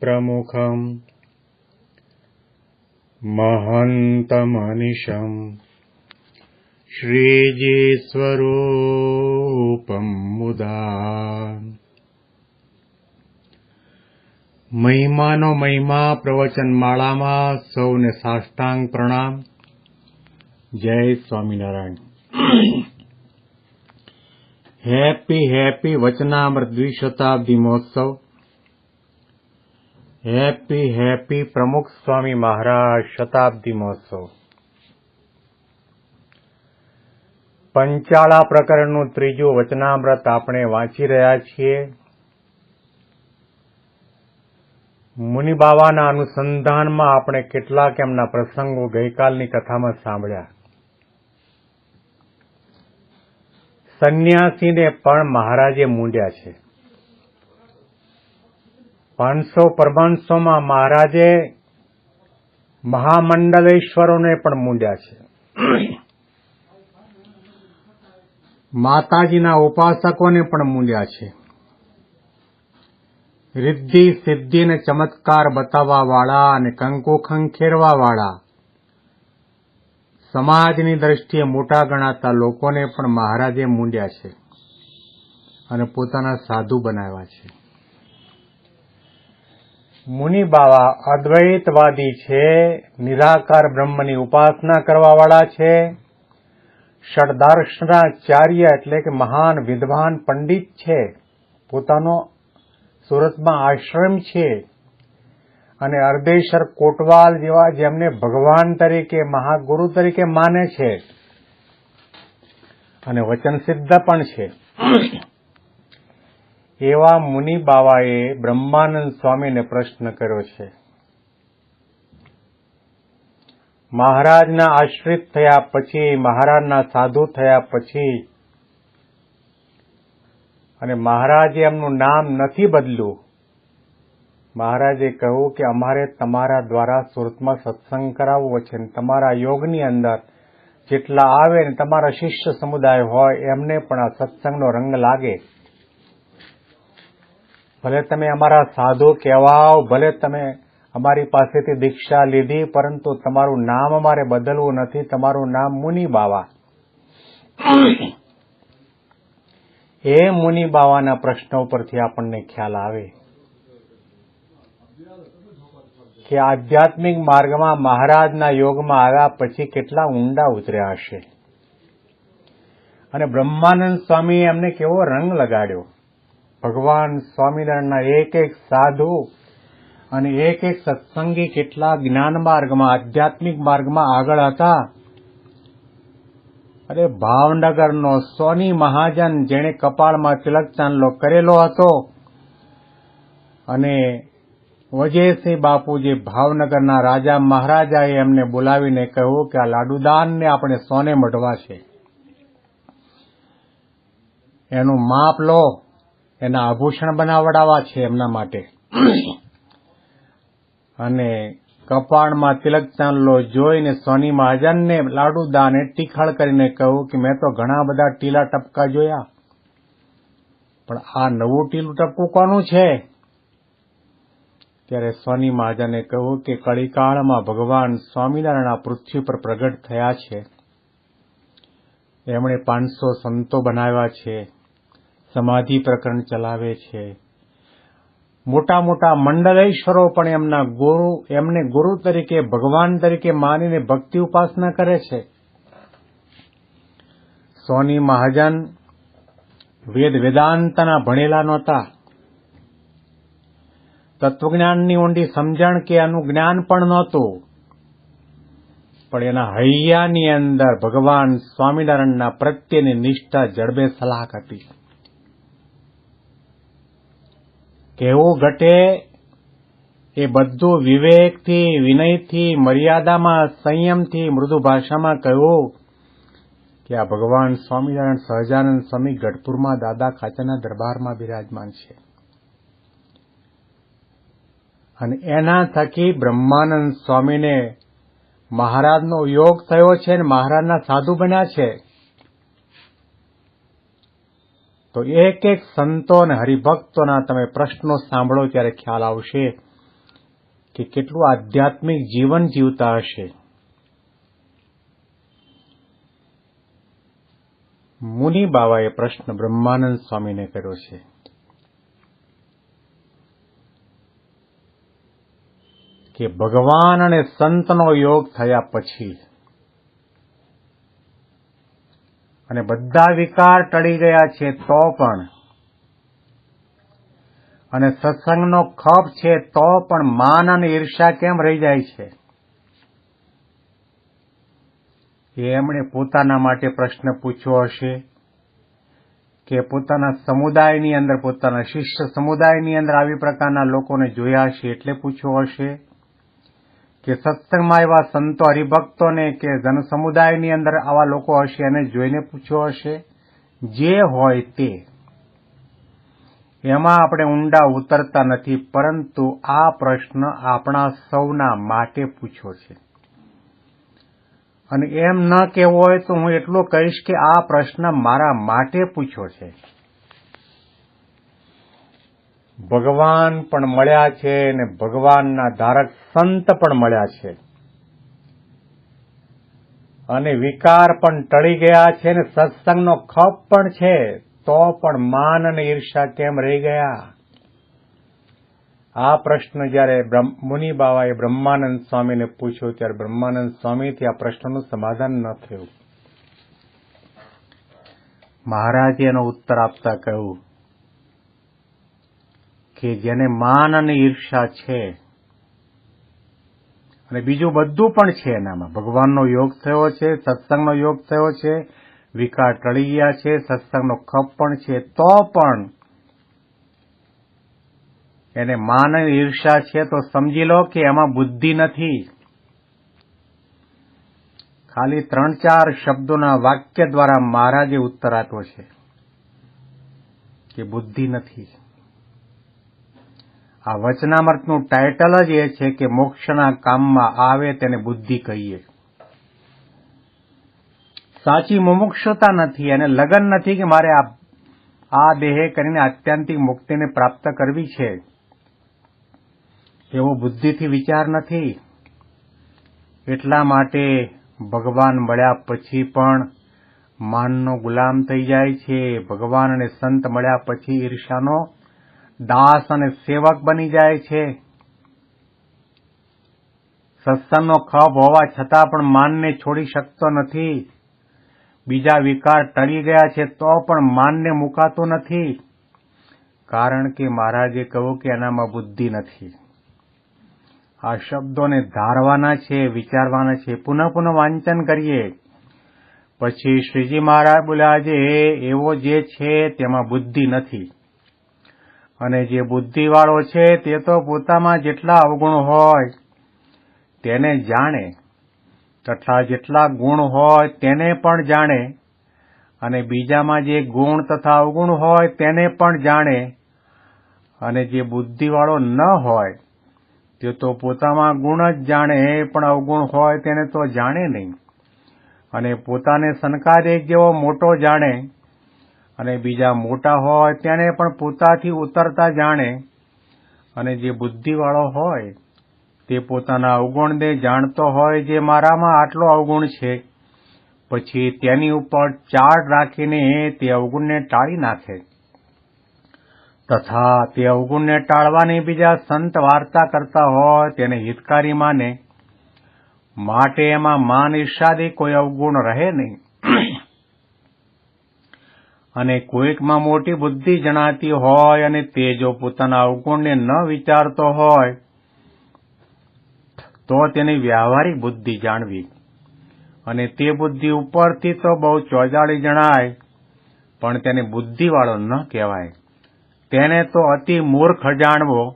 प्रमुखम् महन्तमनिशम् श्रीजीस्वरूपम् मुदा મહિમાનો મહિમા પ્રવચન માળામાં સૌને સાષ્ટાંગ પ્રણામ જય સ્વામિનારાયણ હેપી હેપી વચનામૃત દ્વિશતાબ્દી મહોત્સવ હેપી હેપી પ્રમુખ સ્વામી મહારાજ શતાબ્દી મહોત્સવ. પંચાળા પ્રકરણનું ત્રીજું વચનામૃત આપણે વાંચી રહ્યા છીએ. મુનિબાવાના અનુસંધાનમાં આપણે કેટલાક એમના પ્રસંગો ગઈકાલની કથામાં સાંભળ્યા. સંન્યાસીને પણ મહારાજે મૂંડ્યા છે. પાંચસો પરમાંસોમાં મહારાજે મહામંડલેશ્વરોને પણ મૂંડ્યા છે. માતાજીના ઉપાસકોને પણ મૂંડ્યા છે. રિદ્ધિ, સિદ્ધિ અને ચમત્કાર બતાવવા વાળા અને કંકુ ખંખેરવા વાળા સમાજની દ્રષ્ટિએ મોટા ગણાતા લોકોને પણ મહારાજે મૂંડ્યા છે અને પોતાના સાધુ બનાવ્યા છે. મુનિ બાવા અદ્વૈતવાદી છે, નિરાકાર બ્રહ્મની ઉપાસના કરવાવાળા છે, ષડદાર્શનાચાર્ય એટલે કે મહાન વિદ્વાન પંડિત છે, પોતાનો સુરતમાં આશ્રમ છે, અને અર્ધેશ્વર કોટવાલ જેવા જેમને ભગવાન તરીકે, મહાગુરુ તરીકે માને છે, અને વચન સિદ્ધ પણ છે. એવા મુનિ બાવાએ બ્રહ્માનંદ સ્વામીને પ્રશ્ન કર્યો છે. મહારાજના આશ્રિત થયા પછી, મહારાજના સાધુ થયા પછી, અને મહારાજે એમનું નામ નથી બદલ્યું, મહારાજે કહ્યું કે અમારે તમારા દ્વારા સુરતમાં સત્સંગ કરાવવો છે ને તમારા યોગની અંદર જેટલા આવે ને તમારા શિષ્ય સમુદાય હોય, એમને પણ આ સત્સંગનો રંગ લાગે. ભલે તમે અમારા સાધુ કહેવાઓ ભલે તમે અમારી પાસેથી દીક્ષા લીધી પરંતુ તમારું નામ અમારે બદલવું નથી. તમારું નામ મુનિ બાવા. એ મુનિ બાવાના પ્રશ્નો પરથી આપણને ખ્યાલ આવે કે આધ્યાત્મિક માર્ગમાં મહારાજના યોગમાં આવ્યા પછી કેટલા ઊંડા ઉતર્યા હશે. અને બ્રહ્માનંદ સ્વામીએ એમને કેવો રંગ લગાડ્યો. ભગવાન સ્વામિનારાયણના એક એક સાધુ અને એક એક સત્સંગી કેટલા જ્ઞાન માર્ગમાં, આધ્યાત્મિક માર્ગમાં આગળ હતા. અરે ભાવનગરનો સોની મહાજન જેણે કપાળમાં તિલક ચાંદલો કરેલો હતો અને વજયસિંહ બાપુ જે ભાવનગરના રાજા મહારાજાએ એમને બોલાવીને કહ્યું કે આ લાડુદાનને આપણે સોને મઢવા છે એનું માપ લો. એના આભૂષણ બનાવડાવા છે એમના માટે. અને કપાળમાં તિલક ચાંદલો જોઈને સોની મહાજનને લાડુદાને ટીખળ કરીને કહ્યું કે મેં તો ઘણા બધા ટીલા ટપકા જોયા, પણ આ નવું ટીલું ટપકું કોનું છે? ત્યારે સોની મહાજને કહ્યું કે કળીકાળમાં ભગવાન સ્વામિનારાયણ પૃથ્વી પર પ્રગટ થયા છે. એમણે પાંચસો સંતો બનાવ્યા છે. સમાધિ પ્રકરણ ચલાવે છે. મોટા મોટા મંડલેશ્વરો પણ એમના ગુરુ, એમને ગુરુ તરીકે, ભગવાન તરીકે માનીને ભક્તિ ઉપાસના કરે છે. સોની મહાજન વેદ વેદાંતના ભણેલા નહોતા. તત્વજ્ઞાનની ઊંડી સમજણ કે એનું જ્ઞાન પણ નહોતું. પણ એના હૈયાની અંદર ભગવાન સ્વામિનારાયણના પ્રત્યેની નિષ્ઠા જડબે સલાહ હતી કેવું ઘટે એ બધું વિવેકથી, વિનયથી, મર્યાદામાં, સંયમથી, મૃદુ ભાષામાં કહ્યું કે આ ભગવાન સ્વામિનારાયણ સહજાનંદ સ્વામી ગઢપુરમાં દાદા ખાચાના દરબારમાં બિરાજમાન છે. અને એના થકી બ્રહ્માનંદ સ્વામીને મહારાજનો યોગ થયો છે અને મહારાજના સાધુ બન્યા છે. તો એક એક સંતો અને હરિભક્તોના તમે પ્રશ્નો સાંભળો ત્યારે ખ્યાલ આવશે કે કેટલું આધ્યાત્મિક જીવન જીવતા હશે. મુનિ બાવાએ પ્રશ્ન બ્રહ્માનંદ સ્વામીને કર્યો છે. કે ભગવાન અને સંતનો યોગ થયા પછી અને બધા વિકાર ટળી ગયા છે તો પણ. અને સત્સંગનો ખપ છે તો પણ માન અને ઈર્ષા કેમ રહી જાય છે? એ એમણે પોતાના માટે પ્રશ્ન પૂછ્યો હશે કે પોતાના સમુદાયની અંદર, પોતાના શિષ્ય સમુદાયની અંદર આવી પ્રકારના લોકોને જોયા હશે એટલે પૂછ્યો હશે? કે સત્સંગમાં એવા સંતો હરિભક્તોને કે જનસમુદાયની અંદર આવા લોકો હશે એને જોઈને પૂછ્યો હશે, જે હોય તે. એમાં આપણે ઊંડા ઉતરતા નથી, પરંતુ આ પ્રશ્ન આપણા સૌના માટે પૂછ્યો છે. અને એમ ન કહેવો હોય તો હું એટલું કહીશ કે આ પ્રશ્ન મારા માટે પૂછ્યો છે. ભગવાન પણ મળ્યા છે અને ભગવાનના ધારક સંત પણ મળ્યા છે. અને વિકાર પણ ટળી ગયા છે અને સત્સંગનો ખપ પણ છે, તો પણ માન અને ઈર્ષા કેમ રહી ગયા? આ પ્રશ્ન જ્યારે મુનિ બાવાએ બ્રહ્માનંદ સ્વામીને પૂછ્યો, ત્યારે બ્રહ્માનંદ સ્વામીથી આ પ્રશ્નનું સમાધાન ન થયું. મહારાજે એનો ઉત્તર આપતા કહ્યું કે જેને માન અને ઈર્ષા છે. અને બીજું બધું પણ છે એનામાં. ભગવાનનો યોગ થયો છે, સત્સંગનો યોગ થયો છે, વિકાર ટળી ગયા છે, સત્સંગનો ખપ પણ છે, તો પણ એને માન ઈર્ષા છે તો સમજી લો કે એમાં બુદ્ધિ નથી. ખાલી ત્રણ ચાર શબ્દોના વાક્ય દ્વારા મહારાજે ઉત્તર આપ્યો છે કે બુદ્ધિ નથી. આ વચનામૃતનું ટાઇટલ જ એ છે કે મોક્ષના કામમાં આવે તેને બુદ્ધિ કહીએ સાચી મુમુક્ષતા નથી અને લગન નથી કે મારે આ દેહે કરીને આત્યંતિક મુક્તિને પ્રાપ્ત કરવી છે. એવો બુદ્ધિથી વિચાર નથી. એટલા માટે ભગવાન મળ્યા પછી પણ માનનો ગુલામ થઈ જાય છે. ભગવાન અને સંત મળ્યા પછી ઈર્ષાનો દાસ અને સેવક બની જાય છે. સત્સંગનો ખપ હોવા છતાં પણ માનને છોડી શકતો નથી. બીજા વિકાર ટળી ગયા છે તો પણ માનને મુકાતો નથી. કારણ કે મહારાજે કહ્યું કે એનામાં બુદ્ધિ નથી. આ શબ્દોને ધારવાના છે, વિચારવાના છે. પુનઃ પુનઃ વાંચન કરીએ. પછી શ્રીજી મહારાજ બોલ્યા જે એવો જે છે તેમાં બુદ્ધિ નથી. અને જે બુદ્ધિવાળો છે તે તો પોતામાં જેટલા અવગુણ હોય તેને જાણે, તથા જેટલા ગુણ હોય તેને પણ જાણે, અને બીજામાં જે ગુણ તથા અવગુણ હોય તેને પણ જાણે, અને જે બુદ્ધિવાળો ન હોય, તે તો પોતામાં ગુણ જ જાણે, પણ અવગુણ હોય તેને તો જાણે નહીં. અને પોતાને સનકાદેક જેવો મોટો જાણે અને બીજા મોટા હોય તેને પણ પોતાથી ઉતરતા જાણે. અને જે બુદ્ધિવાળો હોય, તે પોતાના અવગુણને જાણતો હોય જે મારામાં આટલો અવગુણ છે. પછી તેની ઉપર ચાડ રાખીને તે અવગુણને ટાળી નાખે. તથા તે અવગુણને ટાળવાની બીજા સંત વાર્તા કરતા હોય તેને હિતકારી માને. માટે એમાં માન ઈર્ષાદી કોઈ અવગુણ રહે નહીં. અને કોઈકમાં મોટી બુદ્ધિ જણાતી હોય અને તે જો પોતાના અવગુણને ન વિચારતો હોય, તો તેની વ્યવહારિક બુદ્ધિ જાણવી. અને તે બુદ્ધિ ઉપરથી તો બહુ ચોજાળી જણાય, પણ તેને બુદ્ધિવાળો ન કહેવાય. તેને તો અતિ મૂર્ખ જાણવો,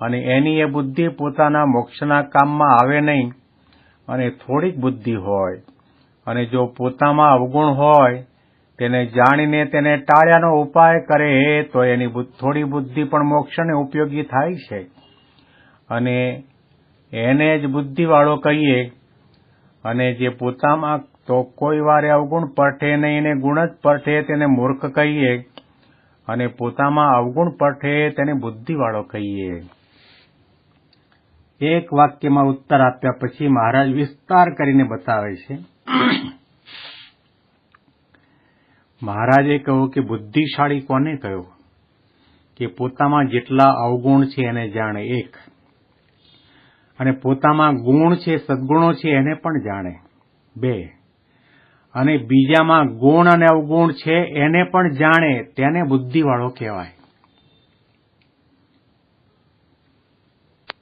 અને એની એ બુદ્ધિ પોતાના મોક્ષના કામમાં આવે નહીં, અને થોડીક બુદ્ધિ હોય, અને જો પોતામાં અવગુણ હોય તેને જાણીને તેને ટાળ્યાનો ઉપાય કરે તો એની થોડી બુદ્ધિ પણ મોક્ષને ઉપયોગી થાય છે. અને એને જ બુદ્ધિવાળો કહીએ, અને જે પોતામાં તો કોઈ વારે અવગુણ પરઠે નહીં એને ગુણ જ પરઠે તેને મૂર્ખ કહીએ, અને પોતામાં અવગુણ પરઠે તેને બુદ્ધિવાળો કહીએ. એક વાક્યમાં ઉત્તર આપ્યા પછી મહારાજ વિસ્તાર કરીને બતાવે છે. મહારાજે કહ્યું કે બુદ્ધિશાળી કોને કહ્યું કે પોતામાં જેટલા અવગુણ છે એને જાણે એક. અને પોતામાં ગુણ છે, સદગુણો છે એને પણ જાણે બે. અને બીજામાં ગુણ અને અવગુણ છે એને પણ જાણે તેને બુદ્ધિવાળો કહેવાય.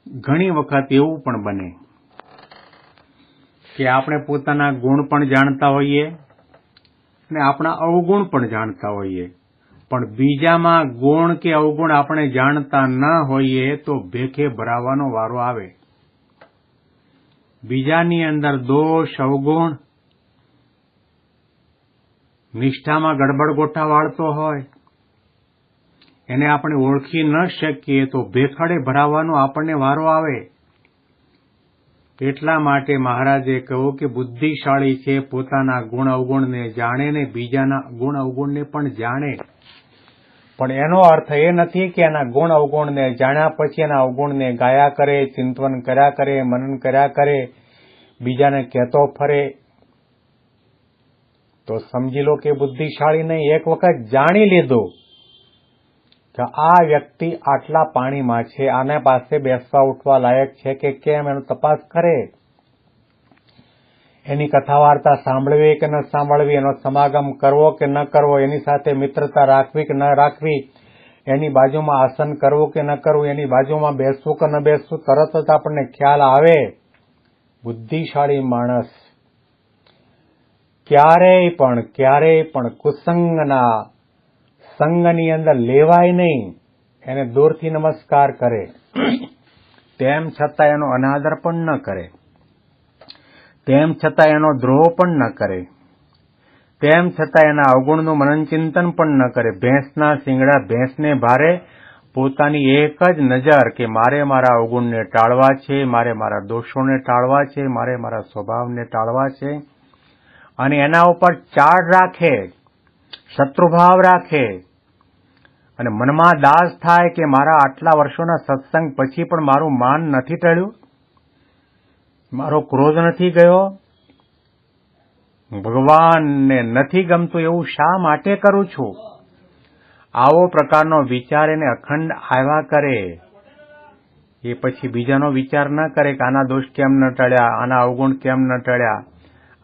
ઘણી વખત એવું પણ બને કે આપણે પોતાના ગુણ પણ જાણતા હોઈએ અને આપણા અવગુણ પણ જાણતા હોઈએ. પણ બીજામાં ગુણ કે અવગુણ આપણે જાણતા ન હોઈએ તો ભેખે ભરાવાનો વારો આવે. બીજાની અંદર દોષ, અવગુણ, નિષ્ઠામાં ગડબડ ગોઠા વાળતો હોય, એને આપણે ઓળખી ન શકીએ તો ભેખડે ભરાવાનો આપણને વારો આવે. એટલા માટે મહારાજે કહ્યું કે બુદ્ધિશાળી છે, પોતાના ગુણ અવગુણને જાણે ને બીજાના ગુણ અવગુણને પણ જાણે. પણ એનો અર્થ એ નથી કે એના ગુણ અવગુણને જાણ્યા પછી એના અવગુણને ગાયા કરે ચિંતવન કર્યા કરે, મનન કર્યા કરે, બીજાને કહેતો ફરે. તો સમજી લો કે બુદ્ધિશાળી નહીં એક વખત જાણી લીધું. કે આ વ્યક્તિ આટલા પાણીમાં છે, આના પાસે બેસવા ઉઠવા લાયક છે કે કેમ એનો તપાસ કરે? એની કથા વાર્તા સાંભળવી કે ન સાંભળવી, એનો સમાગમ કરવો કે ન કરવો, એની સાથે મિત્રતા રાખવી કે ન રાખવી, એની બાજુમાં આસન કરવું કે ન કરવું, એની બાજુમાં બેસવું કે ન બેસવું, તરત જ આપણને ખ્યાલ આવે. બુદ્ધિશાળી માણસ ક્યારેય પણ ક્યારેય પણ કુસંગના સંગની અંદર લેવાય નહીં, એને દૂરથી નમસ્કાર કરે. તેમ છતાં એનો અનાદર પણ ન કરે. તેમ છતાં એનો દ્રોહ પણ ન કરે. તેમ છતાં એના અવગુણનું મનનચિંતન પણ ન કરે. ભેંસના શિંગડા ભેંસને ભારે, પોતાની એક જ નજર કે મારે મારા અવગુણને ટાળવા છે, મારે મારા દોષોને ટાળવા છે, મારે મારા સ્વભાવને ટાળવા છે. અને એના ઉપર ચાડ રાખે. શત્રુભાવ રાખે. અને મનમાં દાસ થાય કે મારા આટલા વર્ષોના સત્સંગ પછી પણ મારું માન નથી ટળ્યું? મારો ક્રોધ નથી ગયો? ભગવાનને નથી ગમતું એવું શા માટે કરું છું? આવો પ્રકારનો વિચાર એને અખંડ આવ્યા કરે. એ પછી બીજાનો વિચાર ન કરે કે આના દોષ કેમ ન ટળ્યા, આના અવગુણ કેમ ન ટળ્યા?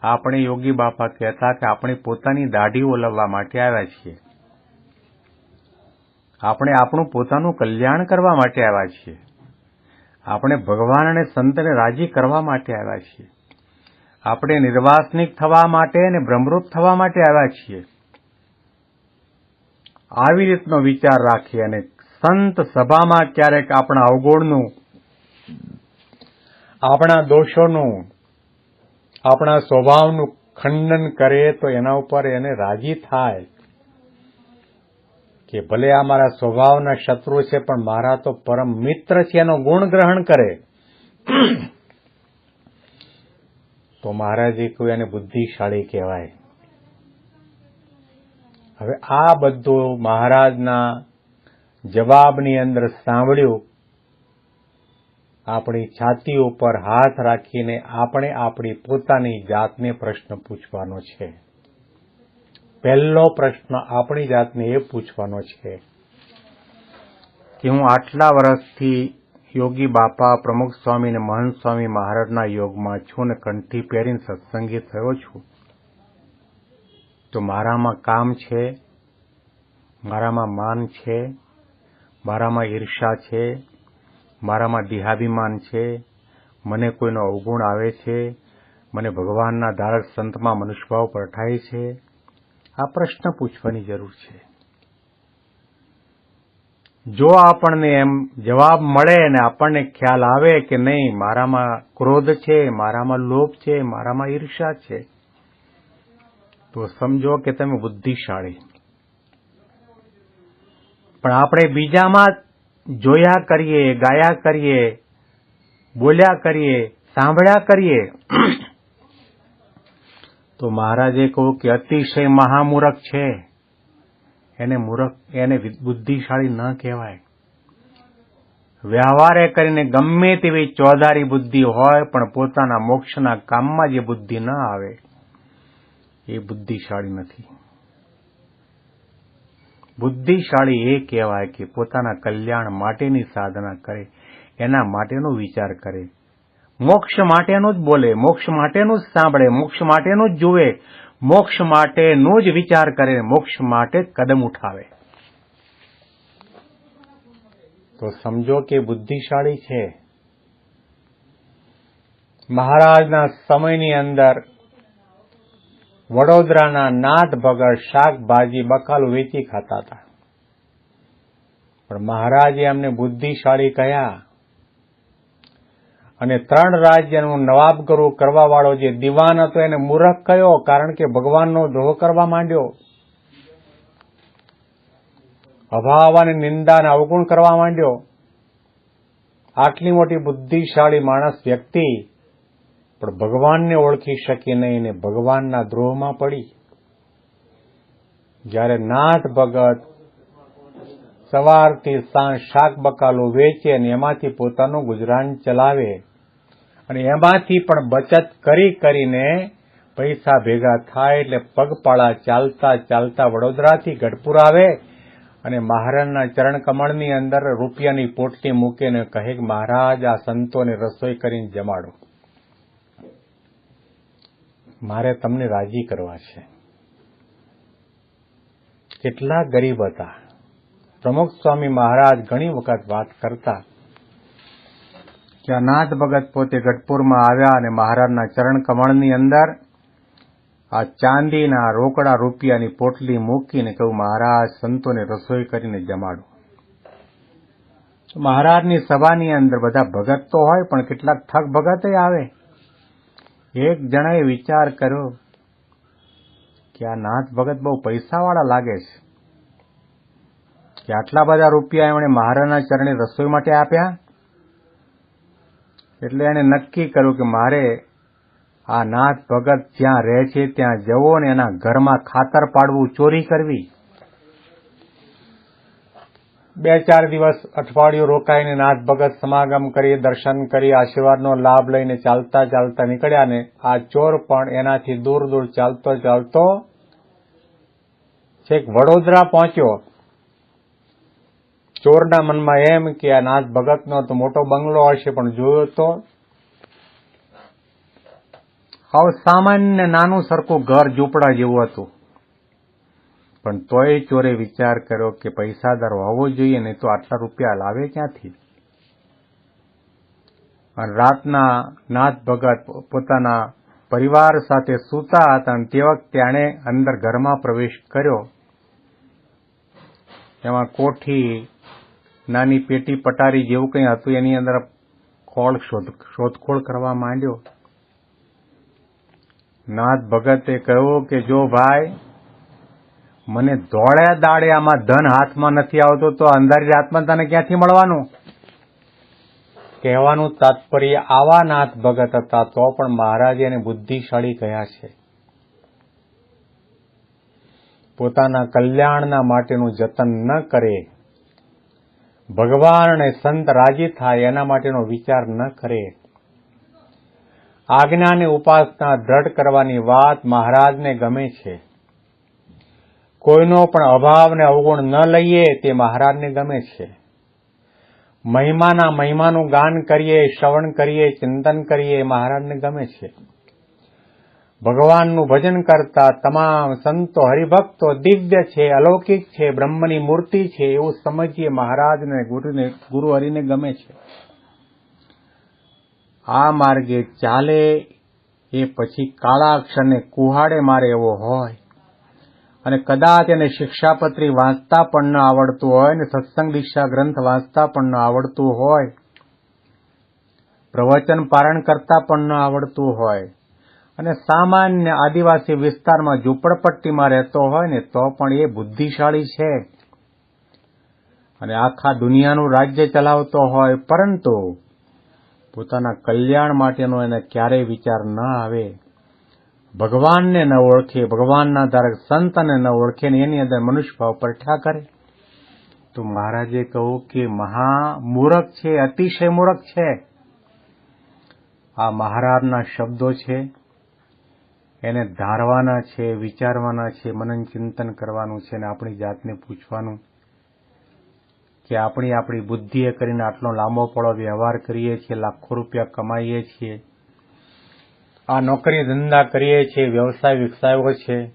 આપણે યોગી બાપા કહેતા કે આપણે પોતાની દાઢી ઓલવવા માટે આવ્યા છીએ. આપણે આપણું પોતાનું કલ્યાણ કરવા માટે આવ્યા છીએ. આપણે ભગવાન અને સંતને રાજી કરવા માટે આવ્યા છીએ. આપણે નિર્વાસનિક થવા માટે અને બ્રહ્મરૂપ થવા માટે આવ્યા છીએ. આવી રીતનો વિચાર રાખી અને સંત સભામાં ક્યારેક આપણા અવગુણનું, આપણા દોષોનું આપણા સ્વભાવનું ખંડન કરે તો એના ઉપર એને રાજી થાય કે ભલે આ મારા સ્વભાવના શત્રુ છે, પણ મારા તો પરમ મિત્ર છે, એનો ગુણ ગ્રહણ કરે. તો મહારાજે કોઈ એને બુદ્ધિશાળી કહેવાય. હવે આ બધું મહારાજના જવાબની અંદર સાંભળ્યું. આપણી છાતી ઉપર હાથ રાખીને આપણે આપણી પોતાની જાતને પ્રશ્ન પૂછવાનો છે. પહેલો પ્રશ્ન આપણી જાતને એ પૂછવાનો છે કે હું આટલા વર્ષથી યોગી બાપા, પ્રમુખ સ્વામી અને મહંત સ્વામી મહારાજના યોગમાં છું ને કંઠી પહેરીને સત્સંગી થયો છું, તો મારામાં કામ છે, મારામાં માન છે, મારામાં ઈર્ષા છે મારામાં દેહાભિમાન છે, મને કોઈનો અવગુણ આવે છે, મને ભગવાનના ધારક સંતમાં મનુષ્યભાવ પરઠાય છે, આ પ્રશ્ન પૂછવાની જરૂર છે. જો આપણને એમ જવાબ મળે અને આપણને ખ્યાલ આવે કે નહીં, મારામાં ક્રોધ છે, મારામાં લોભ છે, મારામાં ઈર્ષા છે, તો સમજો કે તમે બુદ્ધિશાળી. પણ આપણે બીજામાં જોયા કરીએ, ગાયા કરીએ, બોલ્યા કરીએ, સાંભળ્યા કરીએ. તો મહારાજે કહ્યું કે અતિશય મહામૂરખ છે. એને મૂરખ, એને બુદ્ધિશાળી ન કહેવાય. વ્યવહારે કરીને ગમે તેવી ચોધારી બુદ્ધિ હોય, પણ પોતાના મોક્ષના કામમાં જે બુદ્ધિ ન આવે, એ બુદ્ધિશાળી નથી. બુદ્ધિશાળી એ કહેવાય કે પોતાના કલ્યાણ માટેની સાધના કરે, એના માટેનો વિચાર કરે. મોક્ષ માટેનું જ બોલે, મોક્ષ માટેનું જ સાંભળે, મોક્ષ માટેનું જ જુએ, મોક્ષ માટેનો જ વિચાર કરે, મોક્ષ માટે કદમ ઉઠાવે. તો સમજો કે બુદ્ધિશાળી છે. મહારાજના સમયની અંદર વડોદરાના નાથ ભગત શાકભાજી બકાલું વેચી ખાતા હતા. પણ મહારાજે એમને બુદ્ધિશાળી કહ્યા, અને ત્રણ રાજ્યનું નવાબગરુ કરવા વાળો જે દિવાન હતો એને મૂરખ કયો? કારણ કે ભગવાનનો દ્રોહ કરવા માંડ્યો. અભાવ અને નિંદાને અવગુણ કરવા માંડ્યો. આટલી મોટી બુદ્ધિશાળી માણસ વ્યક્તિ પણ ભગવાનને ઓળખી શકી નહીં ને ભગવાનના દ્રોહમાં પડી. જ્યારે નાથ ભગત સવારથી સાંજ શાક બકાલો વેચે અને એમાંથી પોતાનું ગુજરાન ચલાવે અને એમાંથી પણ બચત કરી કરીને પૈસા ભેગા થાય એટલે પગપાળા ચાલતા ચાલતા વડોદરાથી ગઢપુર આવે અને મહારાજના ચરણ કમળની અંદર રૂપિયાની પોટલી મૂકીને કહે મહારાજ, આ સંતોને રસોઈ કરીને જમાડો. મારે તમને રાજી કરવા છે. કેટલા ગરીબ હતા. પ્રમુખ સ્વામી મહારાજ ઘણી વખત વાત કરતા કે અનાથ નાથ ભગત પોતે ગઢપુરમાં આવ્યા અને મહારાજના ચરણ કમળની અંદર આ ચાંદીના રોકડા રૂપિયાની પોટલી મૂકીને કહ્યું, મહારાજ, સંતોને રસોઈ કરીને જમાડો. મહારાજની સભાની અંદર બધા ભગત તો હોય, પણ કેટલાક ઠગ ભગત આવે. એક જણાએ વિચાર કર્યો કે આ નાથ ભગત બહુ પૈસાવાળા લાગે છે. કે આટલા બધા રૂપિયા એમણે મહારાજના ચરણે રસોઈ માટે આપ્યા? એટલે એને નક્કી કર્યું કે મારે આ નાથ ભગત જ્યાં રહે છે ત્યાં જવો ને એના ઘરમાં ખાતર પાડવું, ચોરી કરવી. બે ચાર દિવસ અઠવાડિયું રોકાઈને નાથ ભગત સમાગમ કરી, દર્શન કરી, આશીર્વાદનો લાભ લઈને ચાલતા ચાલતા નીકળ્યા ને આ ચોર પણ એનાથી દૂર દૂર ચાલતો ચાલતો છેક વડોદરા પહોંચ્યો. ચોરના મનમાં એમ કે આ નાથ ભગતનો તો મોટો બંગલો હશે પણ જોયો તો આવું સામાન્ય નાનું સરખું ઘર ઝૂંપડા જેવું હતું. પણ તોય ચોરે વિચાર કર્યો કે પૈસાદાર હોવો જોઈએ ને તો આટલા રૂપિયા લાવે ક્યાંથી? અને રાતના નાથ ભગત પોતાના પરિવાર સાથે સૂતા હતા અને તે વખતે તેણે અંદર ઘરમાં પ્રવેશ કર્યો. એમાં કોઠી, નાની પેટી પટારી જેવું કંઈ હતું, એની અંદર ખોળ શોધખોળ કરવા માંડ્યો. નાથ ભગતે કહ્યું કે, જો ભાઈ મને દોડ્યા દાડે આમાં ધન હાથમાં નથી આવતો તો અંધારી રાતમાં તને ક્યાંથી મળવાનું? કહેવાનું તાત્પર્ય આવા નાથ ભગત હતા તો પણ મહારાજે એને બુદ્ધિશાળી કહ્યા છે. પોતાના કલ્યાણના માટેનું જતન ન કરે, ભગવાન અને સંત રાજી થાય એના માટેનો વિચાર ન કરે. આજ્ઞાને ઉપાસના દ્રઢ કરવાની વાત મહારાજને ગમે છે. કોઈનો પણ અભાવ ને અવગુણ ન લઈએ તે મહારાજને ગમે છે. મહિમાના મહિમાનું ગાન કરીએ, શ્રવણ કરીએ, ચિંતન કરીએ મહારાજને ગમે છે. ભગવાનનું ભજન કરતા તમામ સંતો હરિભક્તો દિવ્ય છે, અલૌકિક છે, બ્રહ્મની મૂર્તિ છે એવું સમજીએ મહારાજને, ગુરુને ગુરુ હરિને ગમે છે. આ માર્ગે ચાલે એ પછી કાળા અક્ષરને કુહાડે મારે એવો હોય અને કદાચ એને શિક્ષાપત્રી વાંચતા પણ ન આવડતું હોય ને સત્સંગ દીક્ષા ગ્રંથ વાંચતા પણ ન આવડતું હોય, પ્રવચન પારણ કરતા પણ ન આવડતું હોય, અને સામાન્ય આદિવાસી વિસ્તારમાં ઝૂંપડપટ્ટીમાં રહેતો હોય ને તો પણ એ બુદ્ધિશાળી છે. અને આખા દુનિયાનું રાજ્ય ચલાવતો હોય, પરંતુ પોતાના કલ્યાણ માટેનો એને ક્યારેય વિચાર ન આવે. ભગવાનને ન ઓળખે, ભગવાનના ધારક સંતને ન ઓળખે ને એની અંદર મનુષ્ય ભાવ પરઠા કરે. તો મહારાજે કહ્યું કે મહા મૂરખ છે, અતિશય મૂરખ છે. આ મહારાજના શબ્દો છે. એને ધારવાના છે, વિચારવાના છે મનન ચિંતન કરવાનું છે અને આપણી જાતને પૂછવાનું કે આપણી આપણી બુદ્ધિએ કરીને આટલો લાંબો પડો વ્યવહાર કરીએ છીએ, લાખો રૂપિયા કમાઈએ છીએ. આ નોકરી ધંધા કરીએ છીએ, વ્યવસાય વિકસાવ્યો છે.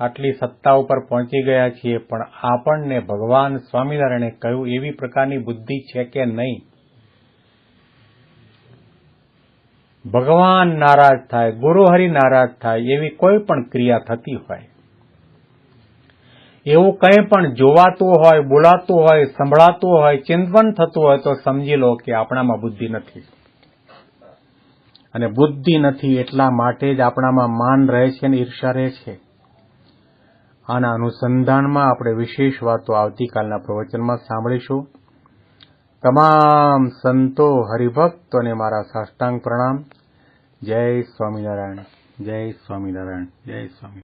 આટલી સત્તા ઉપર પહોંચી ગયા છીએ, પણ આપણને ભગવાન સ્વામિનારાયણે કહ્યું, એવી પ્રકારની બુદ્ધિ છે કે નહીં? ભગવાન નારાજ થાય, ગુરુહરિ નારાજ થાય, એવી કોઈ પણ ક્રિયા થતી હોય. એવું કંઈ પણ જોવાતું હોય, બોલાતું હોય, સંભળાતું હોય ચિંતન થતું હોય, તો સમજી લો કે આપણામાં બુદ્ધિ નથી. અને બુદ્ધિ નથી એટલા માટે જ આપણામાં માન રહે છે અને ઈર્ષા રહે છે. આના અનુસંધાનમાં આપણે વિશેષ વાતો આવતીકાલના પ્રવચનમાં સાંભળીશું. તમામ સંતો હરિભક્તોને મારા સાષ્ટાંગ પ્રણામ. જય સ્વામિનારાયણ. જય સ્વામિનારાયણ. જય સ્વામી